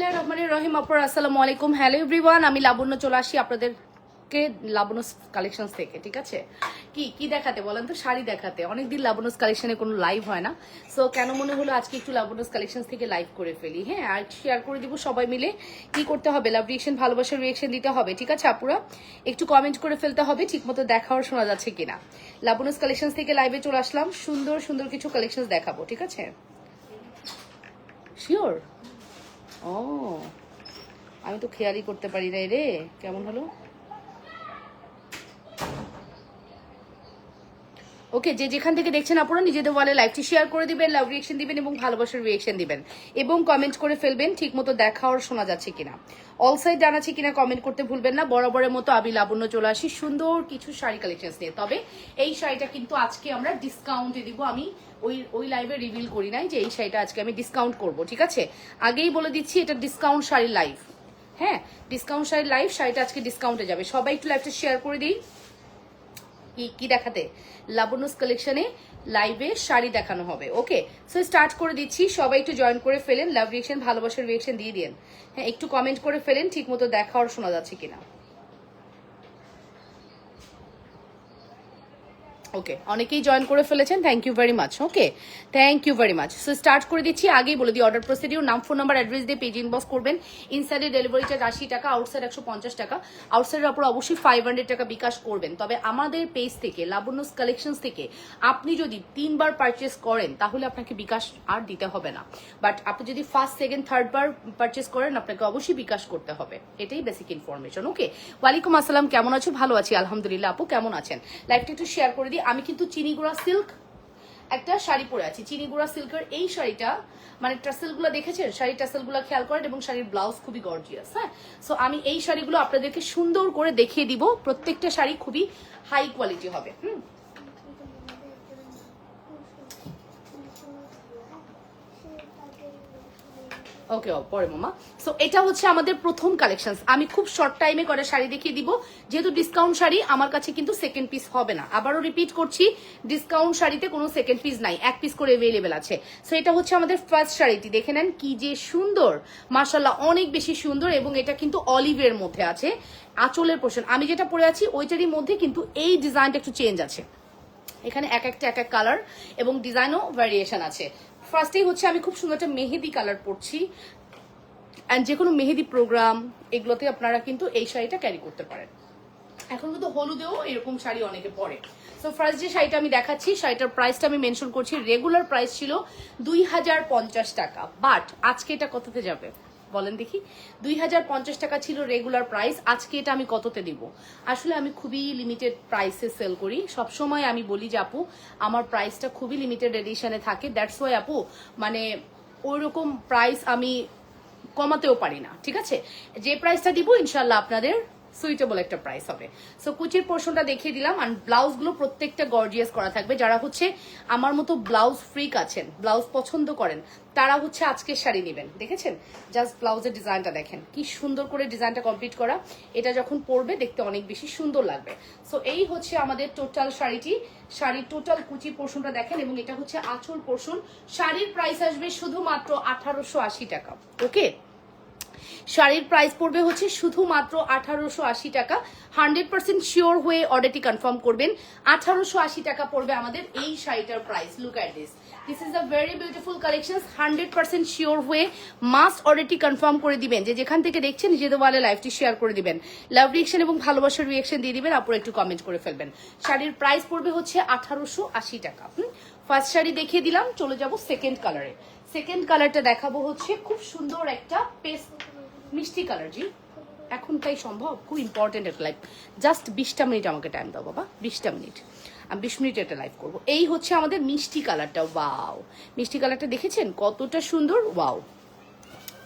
বিসমিল্লাহির রহমানির রহিম। অপর আসসালামু আলাইকুম। হ্যালো এভরিওয়ান আমি লাবণ্য চলে আসি আপনাদেরকে লাবণ্য কালেকশনস থেকে, ঠিক আছে? কি কি দেখাতে বলেন তো? শাড়ি দেখাতে। অনেকদিন লাবণ্য কালেকশনে কোনো লাইভ হয় না। সো কেন মনে হলো আজকে একটু লাবণ্য কালেকশন থেকে লাইভ করে ফেলি? হ্যাঁ আর শেয়ার করে দিব সবাই মিলে। কি করতে হবে? লাভ রিয়েকশন ভালোবাসার রিয়েকশন দিতে হবে, ঠিক আছে আপুরা? একটু কমেন্ট করে ফেলতে হবে, ঠিকমতো দেখা আর শোনা যাচ্ছে কিনা। লাবণ্য কালেকশন থেকে লাইভে চলে আসলাম। সুন্দর সুন্দর কিছু কালেকশন দেখাবো, ঠিক আছে? শিওর ও আমি তো খেয়ালই করতে পারি না রে। কেমন হলো? ওকে যে যেখান থেকে দেখছেন আপনারা নিজেদের ওয়ালে লাইভটি শেয়ার করে দিবেন লাভ রিয়েকশন দিবেন এবং ভালোবাসার রিয়েকশন দিবেন। এবং কমেন্ট করে ফেলবেন ঠিক মতো দেখা আর শোনা যাচ্ছে কিনা। অল সাইড জানাচ্ছে কিনা কমেন্ট করতে ভুলবেন না। বরাবরের মতো আমি লাবণ্য চলে আসি। সুন্দর কিছু শাড়ি কালেকশন নিয়ে। তবে এই শাড়িটা কিন্তু আজকে আমরা ডিসকাউন্টে দিব। আমি ওই ওই লাইভে রিভিল করি নাই যে এই শাড়িটা আজকে আমি ডিসকাউন্ট করব, ঠিক আছে? আগেই বলে দিচ্ছি, এটা ডিসকাউন্ট শাড়ির লাইভ হ্যাঁ ডিসকাউন্ট শাড়ির লাইভ শাড়িটা আজকে ডিসকাউন্টে যাবে। সবাই একটু লাইভটা শেয়ার করে দিই। কি কি দেখাতে? লাবনুস কালেকশনে লাইভে শাড়ি দেখানো হবে। ওকে সো স্টার্ট করে দিচ্ছি। সবাই একটু জয়েন করে ফেলেন। লাভ রিয়েকশন ভালোবাসার রিয়েকশন দিয়ে দিন হ্যাঁ একটু কমেন্ট করে ফেলেন ঠিক মতো দেখা আর শোনা যাচ্ছে কিনা। ওকে অনেকেই জয়েন করে ফেলেছেন thank you very much okay thank you very much so start করে দিচ্ছি, আগেই বলে দিই অর্ডার প্রসিডিউর নাম ফোন নাম্বার অ্যাড্রেস দিয়ে পেজ ইনবক্স করবেন। ইনসাইডে ডেলিভারি চার্জ আশি টাকা আউটসাইড একশো পঞ্চাশ টাকা। আউটসাইডের ওপর অবশ্যই ফাইভ হান্ড্রেড টাকা বিকাশ করবেন। তবে আমাদের পেজ থেকে, লাবণ্যস কালেকশনস থেকে, আপনি যদি তিনবার পারচেস করেন, তাহলে আপনাকে বিকাশ আর দিতে হবে না। বাট আপনি যদি ফার্স্ট সেকেন্ড থার্ড বার পারচেস করেন, আপনাকে অবশ্যই বিকাশ করতে হবে। এটাই বেসিক ইনফরমেশন ওকে ওয়ালাইকুম আসসালাম, কেমন আছো? ভালো আছি, আলহামদুলিল্লাহ আপু, কেমন আছেন? লাইভটা একটু শেয়ার করে দিই। আমি কিন্তু চিনিগুড়া সিল্ক একটা শাড়ি পরে আছি। চিনিগুড়া সিল্কের এই শাড়িটা মানে টাসেলগুলো দেখেছেন? শাড়ি টাসেলগুলো খেয়াল করেন এবং শাড়ির ব্লাউজ খুবই গর্জিয়াস হ্যাঁ? সো আমি এই শাড়িগুলো আপনাদেরকে সুন্দর করে দেখিয়ে দিব। প্রত্যেকটা শাড়ি খুবই হাই কোয়ালিটি হবে, হুম? ওকে পরে মামা। সো এটা হচ্ছে আমাদের প্রথম কালেকশন আমি খুব শর্ট টাইমে করে শাড়ি দেখিয়ে দিব। যেহেতু ডিসকাউন্ট শাড়ি, আমার কাছে কিন্তু সেকেন্ড পিস হবে না। আবারও রিপিট করছি ডিসকাউন্ট শাড়িতে কোনো সেকেন্ড পিস নাই। এক পিস করে অ্যাভেলেবেল আছে। সো এটা হচ্ছে আমাদের ফার্স্ট শাড়িটি। দেখে নেন কি যে সুন্দর। মার্শাল্লাহ অনেক বেশি সুন্দর এবং এটা কিন্তু অলিভের মধ্যে আছে। আঁচলের পোর্শন আমি যেটা পরে আছি, ওইটারই মধ্যে কিন্তু এই ডিজাইনটা একটু চেঞ্জ আছে। এখানে এক একটা, এক এক কালার এবং ডিজাইনও ভ্যারিয়েশন আছে। ফার্স্টেই হচ্ছে আমি খুব সুন্দর একটা মেহেদি কালার পরছি। অ্যান্ড যে কোনো মেহেদি প্রোগ্রাম এগুলোতে আপনারা কিন্তু এই শাড়িটা ক্যারি করতে পারেন। এখন কিন্তু হলুদেও এরকম শাড়ি অনেকে পরে। তো ফার্স্ট যে শাড়িটা আমি দেখাচ্ছি, শাড়িটার প্রাইসটা আমি মেনশন করছি। রেগুলার প্রাইস ছিল দুই হাজার পঞ্চাশ টাকা। বাট আজকে এটা কততে যাবে? বলেন দেখি, দুই হাজার পঞ্চাশ টাকা ছিল রেগুলার প্রাইস আজকে এটা আমি কততে দিব? আসলে আমি খুবই লিমিটেড প্রাইসে সেল করি। সবসময় আমি বলি যে আপু, আমার প্রাইসটা খুবই লিমিটেড এডিশনে থাকে। দ্যাটস ওয়াই আপু মানে ওই রকম প্রাইস আমি কমাতেও পারি না, ঠিক আছে? যে প্রাইসটা দিব ইনশাল্লাহ আপনাদের সুইটেবল একটা প্রাইস হবে। সো কুচির পোর্শনটা দেখিয়ে দিলাম আর ব্লাউজগুলো প্রত্যেকটা গর্জিয়াস করা থাকবে। যারা হচ্ছে আমার মতো ব্লাউজ ফ্রিক আছেন, ব্লাউজ পছন্দ করেন, তারা হচ্ছে আজকের শাড়ি নেবেন। দেখেছেন? জাস্ট ব্লাউজের ডিজাইনটা দেখেন। কি সুন্দর করে ডিজাইনটা কমপ্লিট করা। এটা যখন পরবে দেখতে অনেক বেশি সুন্দর লাগবে। সো এই হচ্ছে আমাদের টোটাল শাড়িটি। শাড়ির টোটাল কুচি পোর্শনটা দেখেন এবং এটা হচ্ছে আঁচল পোর্শন শাড়ির প্রাইস আসবে শুধুমাত্র আঠারোশো আশি টাকা। ওকে শাড়ির প্রাইস পড়বে হচ্ছে শুধুমাত্র আঠারোশো আশি টাকা। হান্ড্রেড পার্সেন্ট শিওর হয়ে অর্ডারটি কনফার্ম করবেন। আঠারোশো আশি টাকা পড়বে আমাদের এই শাড়িটার price look at this this is a very beautiful collection hundred percent sure হয়ে মাস্ট অর্ডারটি কনফার্ম করে দিবেন। যে যেখান থেকে দেখছেন, নিজেদের ওয়ালে লাইভটি শেয়ার করে দিবেন। লাভ রিয়েকশন এবং ভালোবাসার রিয়েকশন দিয়ে দিবেন, আপুর একটু কমেন্ট করে ফেলবেন। শাড়ির প্রাইস পড়বে হচ্ছে আঠারোশো আশি টাকা। ফার্স্ট শাড়ি দেখিয়ে দিলাম, চলে যাব সেকেন্ড কালারে সেকেন্ড কালারটা দেখাবো হচ্ছে খুব সুন্দর একটা পেস্ট মিষ্টি কালার জি এখন তাই সম্ভব, খুব ইম্পর্টেন্ট একটা লাইফ জাস্ট বিশটা মিনিট আমাকে টাইম দাও বাবা, বিশটা মিনিট আমি বিশ মিনিট একটা লাইভ করব। এই হচ্ছে আমাদের মিষ্টি কালারটা ওয়াও মিষ্টি কালারটা দেখেছেন? কতটা সুন্দর ওয়াও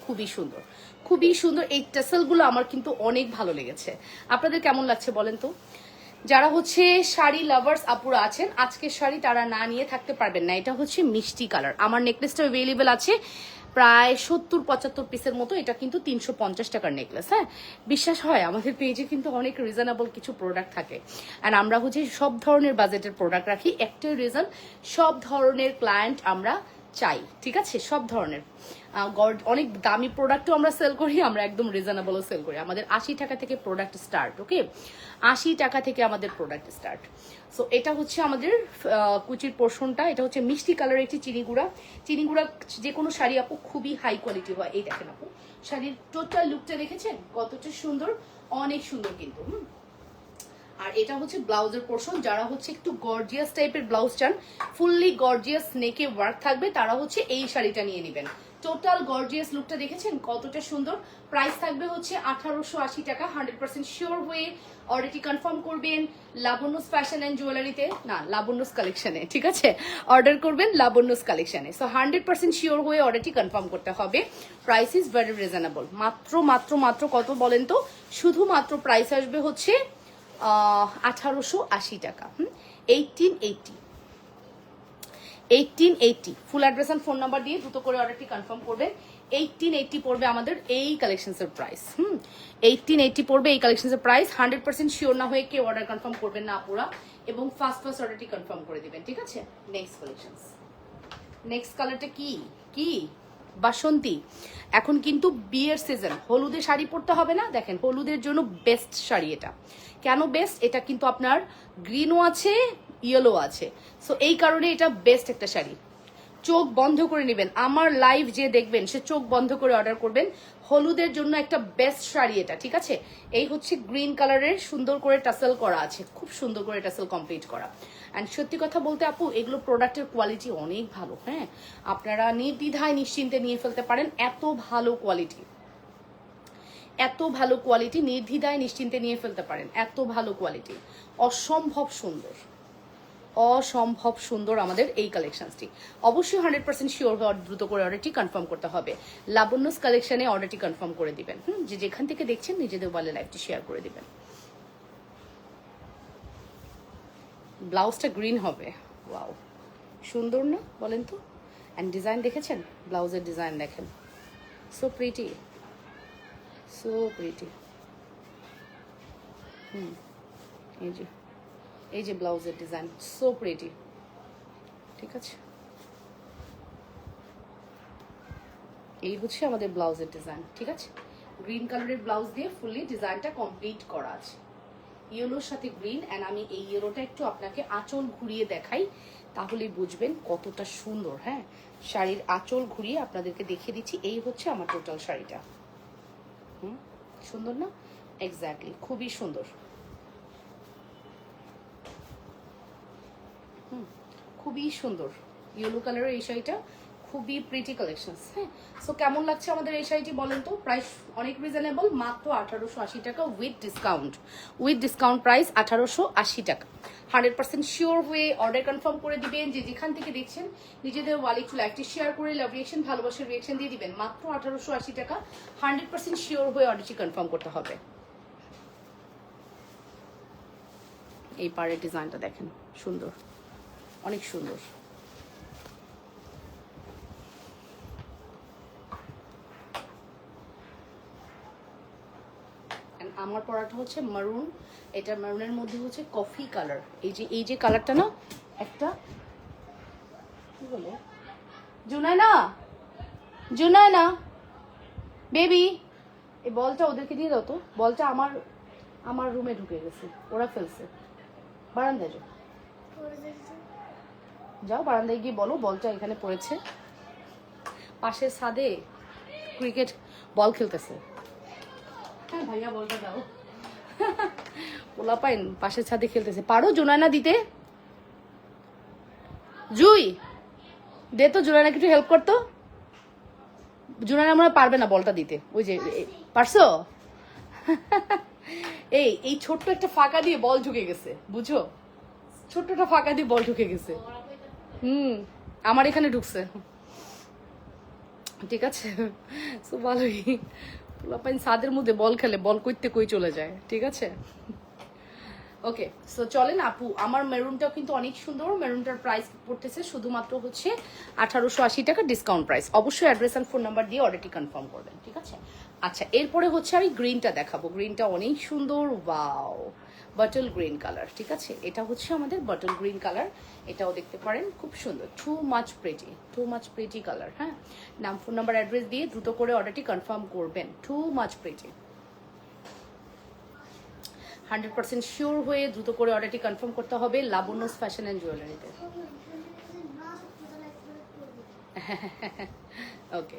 খুবই সুন্দর। খুবই সুন্দর। এই টেসেলগুলো আমার কিন্তু অনেক ভালো লেগেছে। আপনাদের কেমন লাগছে বলেন তো? যারা হচ্ছে শাড়ি লাভার্স আপুরা আছেন, আজকের শাড়ি তারা না নিয়ে থাকতে পারবেন না। এটা হচ্ছে মিষ্টি কালার। আমার নেকলেসটা অ্যাভেলেবেল আছে। প্রায় সত্তর, পঁচাত্তর পিসের মতো, এটা কিন্তু তিনশো পঞ্চাশ টাকার নেকলেস হ্যাঁ? বিশ্বাস হয়, আমাদের পেজে কিন্তু অনেক রিজনেবল কিছু প্রোডাক্ট থাকে। অ্যান্ড আমরা হচ্ছে সব ধরনের বাজেটের প্রোডাক্ট রাখি, একটাই রিজন সব ধরনের ক্লায়েন্ট আমরা চাই, ঠিক আছে? সব ধরনের। অনেক দামি প্রোডাক্টও আমরা সেল করি, আমরা একদম রিজনেবলও সেল করি। আমাদের আশি টাকা থেকে প্রোডাক্ট স্টার্ট ওকে আশি টাকা থেকে আমাদের প্রোডাক্ট স্টার্ট সো এটা হচ্ছে আমাদের কুচির পোর্শনটা। এটা হচ্ছে মিষ্টি কালারের একটি চিনি গুঁড়া। চিনি গুঁড়া যে কোনো শাড়ি আপু খুবই হাই কোয়ালিটি হয়, এই দেখেন আপু। শাড়ির টোটাল লুকটা দেখেছেন? কতটা সুন্দর, অনেক সুন্দর কিন্তু, হুম? এটা হচ্ছে ব্লাউজের পোর্শন যারা হচ্ছে একটু গর্জিয়াস টাইপের ব্লাউজ চান ফুললি গর্জিয়াস নেকে ওয়ার্ক থাকবে, তারা হচ্ছে এই শাড়িটা নিয়ে নেবেন। টোটাল গর্জিয়াস লুকটা দেখেছেন? কতটা সুন্দর? প্রাইস থাকবে হচ্ছে আঠারোশো আশি টাকা হান্ড্রেড পার্সেন্ট শিওর হয়ে অর্ডারটি কনফার্ম করবেন লাবণ্যস ফ্যাশন অ্যান্ড জুয়েলারিতে না, লাবণ্যস কালেকশনে ঠিক আছে? অর্ডার করবেন লাবণ্যস কালেকশনে সো হান্ড্রেড পার্সেন্ট শিওর হয়ে অর্ডারটি কনফার্ম করতে হবে। প্রাইস ইজ ভেরি রিজনেবল মাত্র মাত্র মাত্র কত বলেন তো? শুধুমাত্র প্রাইস আসবে হচ্ছে আঠারোশো আশি টাকা, হুম? Eighteen eighty eighteen eighty full address and phone number দিয়ে দ্রুত করে অর্ডারটি কনফার্ম করবেন। এইটিন এইটি পড়বে আমাদের এই কালেকশনসের প্রাইস হুম? এইটিন এইটি পড়বে এই কালেকশনসের প্রাইস হান্ড্রেড পার্সেন্ট শিওর না হয়ে কেউ অর্ডার কনফার্ম করবেন না আপুরা এবং ফার্স্ট ফার্স্ট অর্ডারটি কনফার্ম করে দিবেন, ঠিক আছে? নেক্সট কালেকশনস নেক্সট কালারটা কি? কি? বাসন্তী। এখন কিন্তু বিয়ের সিজন হলুদে শাড়ি পরতে হবে না? দেখেন, হলুদের জন্য বেস্ট শাড়ি এটা। কেন বেস্ট এটা কিন্তু আপনার গ্রিনও আছে ইয়েলো আছে। সো এই কারণে এটা বেস্ট একটা শাড়ি। চোখ বন্ধ করে নেবেন। আমার লাইভ যে দেখবেন, সে চোখ বন্ধ করে অর্ডার করবেন। হলুদের জন্য একটা বেস্ট শাড়ি এটা, ঠিক আছে? এই হচ্ছে গ্রিন কালারের সুন্দর করে টাসেল করা আছে। খুব সুন্দর করে টাসেল কমপ্লিট করা। অ্যান্ড সত্যি কথা বলতে আপু, এগুলো প্রোডাক্টের কোয়ালিটি অনেক ভালো হ্যাঁ? আপনারা নির্দ্বিধায় নিশ্চিন্তে নিয়ে ফেলতে পারেন এত ভালো কোয়ালিটি এত ভালো কোয়ালিটি নির্দ্বিধায় নিশ্চিন্তে নিয়ে ফেলতে পারেন, এত ভালো কোয়ালিটি অসম্ভব সুন্দর। অসম্ভব সুন্দর আমাদের এই কালেকশনসটি অবশ্যই হান্ড্রেড পার্সেন্ট শিওর হওয়ার দ্রুত করে অর্ডারটি কনফার্ম করতে হবে। লাবণ্যস কালেকশনে অর্ডারটি কনফার্ম করে দিবেন, হুম? যে যেখান থেকে দেখছেন, নিজেদের বলে লাইভটি শেয়ার করে দিবেন। ব্লাউজটা গ্রিন হবে। ওয়াও। সুন্দর না বলেন তো? অ্যান্ড ডিজাইন দেখেছেন? ব্লাউজের ডিজাইন দেখেন। So pretty so pretty hmm. এই যে এই যে ব্লাউজের ডিজাইন সো প্রিটি ঠিক আছে? এই হচ্ছে আমাদের ব্লাউজের ডিজাইন ঠিক আছে? গ্রিন কালারের ব্লাউজ দিয়ে ফুললি ডিজাইনটা কমপ্লিট করা আছে। ইয়েলোর সাথে গ্রিন অ্যান্ড আমি এই ইয়েলোটা একটু আপনাকে আঁচল ঘুরিয়ে দেখাই তাহলেই বুঝবেন কতটা সুন্দর হ্যাঁ? শাড়ির আঁচল ঘুরিয়ে আপনাদেরকে দেখিয়ে দিচ্ছি এই হচ্ছে আমার টোটাল শাড়িটা। হুম? সুন্দর না? এক্স্যাক্টলি খুবই সুন্দর। হুম, খুবই সুন্দর। ইয়েলো কালারের এই শাড়িটা। খুবই প্রিটি কালেকশন হ্যাঁ? সো কেমন লাগছে আমাদের এই শাড়িটি বলেন তো? প্রাইস অনেক রিজনেবল মাত্র আঠারোশো আশি টাকা with discount with discount price আঠারোশো আশি টাকা। হান্ড্রেড পার্সেন্ট শিওর হয়ে অর্ডার কনফার্ম করে দিবেন, যে যেখান থেকে দেখছেন, নিজেদের ওয়ালে একটু লাইভটি শেয়ার করে লাভ রিয়েকশন ভালোবাসার রিয়েকশন দিয়ে দিবেন। মাত্র আঠারোশো আশি টাকা, হান্ড্রেড পার্সেন্ট শিওর হয়ে অর্ডারটি কনফার্ম করতে হবে। এই পাড়ের ডিজাইনটা দেখেন, সুন্দর, অনেক সুন্দর। আমার পরাটা হচ্ছে মারুন এটা মারুনের মধ্যে হচ্ছে কফি কালার এই যে এই যে কালারটা না, একটা, কি বলে? জুনায়না জুনায়না বেবি এই বলটা ওদেরকে দিয়ে দাও তো। বলটা আমার আমার রুমে ঢুকে গেছে, ওরা ফেলছে। বারান্দায় যাও। যাও, বারান্দায় গিয়ে বলো, বলটা এখানে পড়েছে। পাশের ছাদে ক্রিকেট বল খেলতেছে। ভাইয়া পোলা পাইন পাশের ছাদে খেলতেছে। পারো জোনায়না দিতে? জুই, দে তো জোনায়নাকে একটু হেল্প করতো জোনায়না মনে পারবে না বলটা দিতে। ওই যে পারছ? এই এই ছোট্ট একটা ফাঁকা দিয়ে বল ঢুকে গেছে বুঝো ছোট্ট একটা ফাঁকা দিয়ে বল ঢুকে গেছে। হুম, আমার এখানে ঢুকছে। ঠিক আছে সো ভালোই পোলাপাইন সাদের মধ্যে বল খেলে, বল করতে কই চলে যায়, ঠিক আছে? ওকে সো চলেন আপু, আমার মেরুনটাও কিন্তু অনেক সুন্দর মেরুনটার প্রাইস পড়তেছে শুধুমাত্র হচ্ছে আঠারোশো আশি টাকা ডিসকাউন্ট প্রাইস অবশ্যই অ্যাড্রেস অ্যান্ড ফোন নাম্বার দিয়ে অর্ডারটি কনফার্ম করবেন, ঠিক আছে? আচ্ছা এরপরে হচ্ছে আমি গ্রিনটা দেখাবো। গ্রিনটা অনেক সুন্দর ওয়াও বটল গ্রিন কালার ঠিক আছে? এটা হচ্ছে আমাদের বটল গ্রিন কালার এটাও দেখতে পারেন, খুব সুন্দর। Too much pretty too much pretty colour হ্যাঁ? নাম ফোন নাম্বার অ্যাড্রেস দিয়ে দ্রুত করে অর্ডারটি কনফার্ম করবেন। Too much pretty hundred percent sure হয়ে দ্রুত করে অর্ডারটি কনফার্ম করতে হবে লাবণ্যস ফ্যাশন অ্যান্ড জুয়েলারিতে ওকে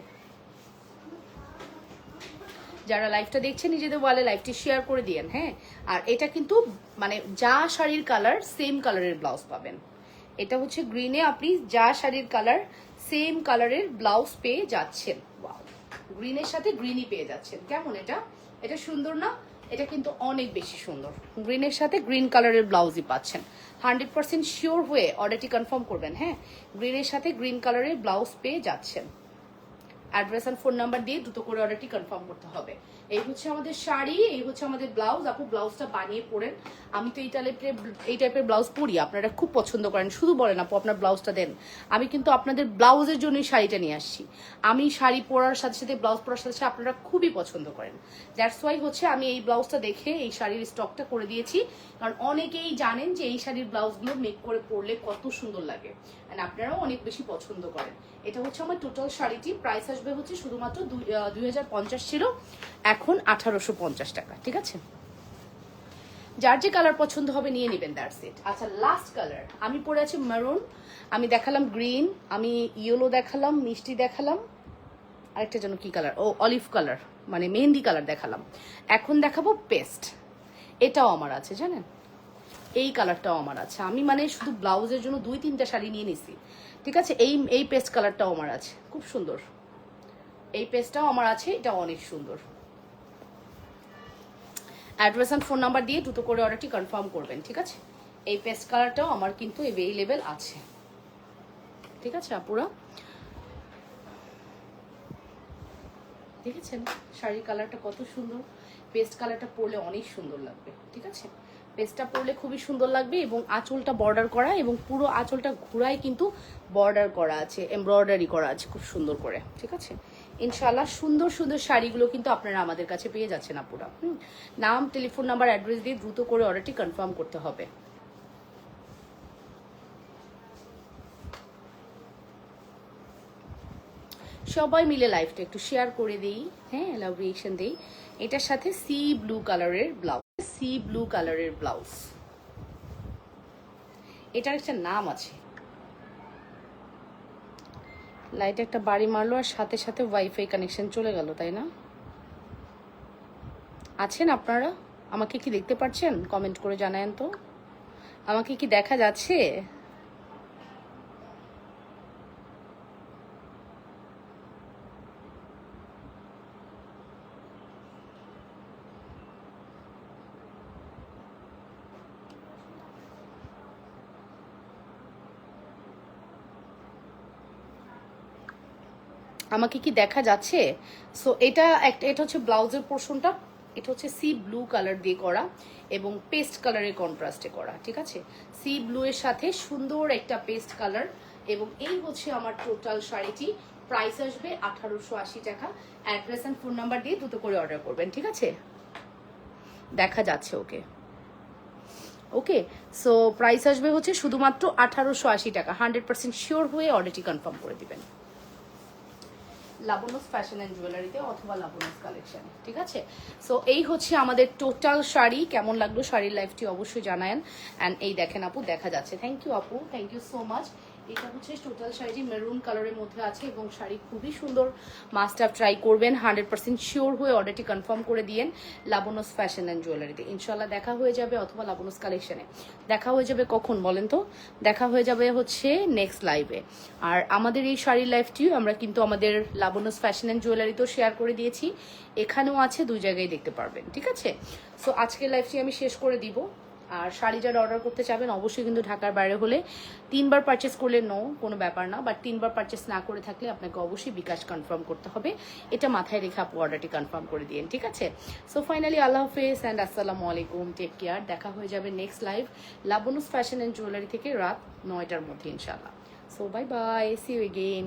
যারা লাইভটা দেখছেন, নিজেদের ওয়ালে লাইভটি শেয়ার করে দিয়েন হ্যাঁ? আর এটা কিন্তু মানে যা শাড়ির কালার সেম কালারের ব্লাউজ পাবেন। এটা হচ্ছে গ্রিনে আপনি যা শাড়ির কালার সেম কালারের ব্লাউজ পেয়ে যাচ্ছেন। গ্রিনের সাথে গ্রিনই পেয়ে যাচ্ছেন। কেমন এটা? এটা সুন্দর না? এটা কিন্তু অনেক বেশি সুন্দর। গ্রিনের সাথে গ্রিন কালারের ব্লাউজই পাচ্ছেন। হান্ড্রেড পার্সেন্ট শিওর হয়ে অর্ডারটি কনফার্ম করবেন হ্যাঁ? গ্রিনের সাথে গ্রিন কালারের ব্লাউজ পেয়ে যাচ্ছেন। অ্যাড্রেস অ্যান্ড ফোন নাম্বার দিয়ে দ্রুত করে অর্ডারটি কনফার্ম করতে হবে। এই হচ্ছে আমাদের শাড়ি, এই হচ্ছে আমাদের ব্লাউজ আপু ব্লাউজটা বানিয়ে পড়েন আমি তো এই টাইপের এই টাইপের ব্লাউজ পরি, আপনারা খুব পছন্দ করেন। শুধু বলেন আপু, আপনার ব্লাউজটা দেন। আমি কিন্তু আপনাদের ব্লাউজের জন্যই শাড়িটা নিয়ে আসছি। আমি শাড়ি পরার সাথে সাথে ব্লাউজ পরার সাথে সাথে আপনারা খুবই পছন্দ করেন। দ্যাটস ওয়াই হচ্ছে আমি এই ব্লাউজটা দেখে এই শাড়ির স্টকটা করে দিয়েছি। কারণ অনেকেই জানেন যে এই শাড়ির ব্লাউজগুলো মেক করে পরলে কত সুন্দর লাগে। অ্যান্ড আপনারাও অনেক বেশি পছন্দ করেন। এটা হচ্ছে আমার টোটাল শাড়িটি। প্রাইস আসবে হচ্ছে শুধুমাত্র দুই হাজার পঞ্চাশ ছিল। এখন আঠারোশো পঞ্চাশ টাকা, ঠিক আছে? যার যে কালার পছন্দ হবে নিয়ে নেবেন দ্যাটস ইট আচ্ছা লাস্ট কালার আমি পরে আছি মেরুন আমি দেখালাম গ্রিন আমি ইয়েলো দেখালাম, মিষ্টি দেখালাম। আরেকটা যেন কি কালার ও অলিভ কালার মানে মেহেন্দি কালার দেখালাম। এখন দেখাবো পেস্ট এটাও আমার আছে, জানেন? এই কালারটাও আমার আছে। আমি মানে শুধু ব্লাউজের জন্য দুই, তিনটা শাড়ি নিয়ে নিছি। ঠিক আছে? এই এই পেস্ট কালারটাও আমার আছে। খুব সুন্দর। এই পেস্টটাও আমার আছে এটা অনেক সুন্দর। অ্যাড্রেস অ্যান্ড ফোন নাম্বার দিয়ে দ্রুত করে অর্ডারটি কনফার্ম করবেন, ঠিক আছে? এই পেস্ট কালারটাও আমার কিন্তু অ্যাভেলেবেল আছে। ঠিক আছে, আপুরা? দেখেছেন? শাড়ির কালারটা কত সুন্দর। পেস্ট কালারটা পরলে অনেক সুন্দর লাগবে, ঠিক আছে? পেস্টটা পরলে খুবই সুন্দর লাগবে এবং আঁচলটা বর্ডার করা এবং পুরো আঁচলটা ঘুরায় কিন্তু বর্ডার করা আছে এমব্রয়ডারি করা আছে খুব সুন্দর করে, ঠিক আছে? ইনশাল্লাহ সুন্দর সুন্দর শাড়িগুলো কিন্তু আপনারা আমাদের কাছে পেয়ে যাচ্ছেন আপুরা। হুম। নাম টেলিফোন নাম্বার অ্যাড্রেস দিয়ে দ্রুত করে অর্ডারটি কনফার্ম করতে হবে। সবাই মিলে লাইফটা একটু শেয়ার করে দিই হ্যাঁ লাভ রিয়েকশন দিই। এটার সাথে সি ব্লু কালারের ব্লাউজ সি ব্লু কালারের ব্লাউজ এটার একটা নাম আছে। লাইট একটা বাড়ি মারলো আর সাথে সাথে ওয়াইফাই কানেকশন চলে গেল, তাই না? আছেন আপনারা? আমাকে কি দেখতে পাচ্ছেন কমেন্ট করে জানায়েন তো। আমাকে কি দেখা যাচ্ছে? আমাকে কি দেখা যাচ্ছে? সো এটা একটা এটা হচ্ছে ব্লাউজের পোর্শনটা। এটা হচ্ছে সি ব্লু কালার দিয়ে করা এবং পেস্ট কালারের কন্ট্রাস্টে করা, ঠিক আছে? সি ব্লু এর সাথে সুন্দর একটা পেস্ট কালার এবং এই হচ্ছে আমার টোটাল শাড়িটি। প্রাইস আসবে আঠারোশো আশি টাকা। অ্যাড্রেস অ্যান্ড ফোন নাম্বার দিয়ে দুটো করে অর্ডার করবেন, ঠিক আছে? দেখা যাচ্ছে ওকে। ওকে সো প্রাইস আসবে হচ্ছে শুধুমাত্র আঠারোশো আশি টাকা। হান্ড্রেড পার্সেন্ট শিওর হয়ে অর্ডারটি কনফার্ম করে দিবেন। লাবণস ফ্যাশন অ্যান্ড জুয়েলারিতে অথবা লাবণস কালেকশানে ঠিক আছে? সো এই হচ্ছে আমাদের টোটাল শাড়ি, কেমন লাগল শাড়ির লাইফটি অবশ্যই জানায়েন। অ্যান্ড এই দেখেন আপু, দেখা যাচ্ছে। থ্যাংক ইউ আপু। থ্যাংক ইউ সো মাচ এটা হচ্ছে টোটাল শাড়িটি মেরুন কালারের মধ্যে আছে এবং শাড়ি খুবই সুন্দর। মাস্ট আপ ট্রাই করবেন হান্ড্রেড পার্সেন্ট শিওর হয়ে অর্ডারটি কনফার্ম করে দিয়েন লাবণস ফ্যাশন অ্যান্ড জুয়েলারিতে ইনশাল্লাহ দেখা হয়ে যাবে অথবা লাবণস কালেকশনে দেখা হয়ে যাবে কখন বলেন তো? দেখা হয়ে যাবে হচ্ছে নেক্সট লাইভে আর আমাদের এই শাড়ির লাইফটিও আমরা কিন্তু আমাদের লাবণস ফ্যাশন অ্যান্ড জুয়েলারিতেও শেয়ার করে দিয়েছি। এখানেও আছে, দুই জায়গায় দেখতে পারবেন, ঠিক আছে? সো আজকের লাইফটি আমি শেষ করে দিব। আর শাড়ি যারা অর্ডার করতে চাবেন অবশ্যই কিন্তু ঢাকার বাইরে হলে তিনবার পারচেস করলে নো কোনো ব্যাপার না। বাট তিনবার পারচেস না করে থাকলে আপনাকে অবশ্যই বিকাশ কনফার্ম করতে হবে। এটা মাথায় রেখে আপু অর্ডারটি কনফার্ম করে দিন ঠিক আছে? সো ফাইনালি আল্লাহ হাফেজ অ্যান্ড আসসালামু আলাইকুম টেক কেয়ার দেখা হয়ে যাবে next live Labonya's fashion and jewellery থেকে রাত নয়টার মধ্যে ইনশাল্লাহ so bye bye see you again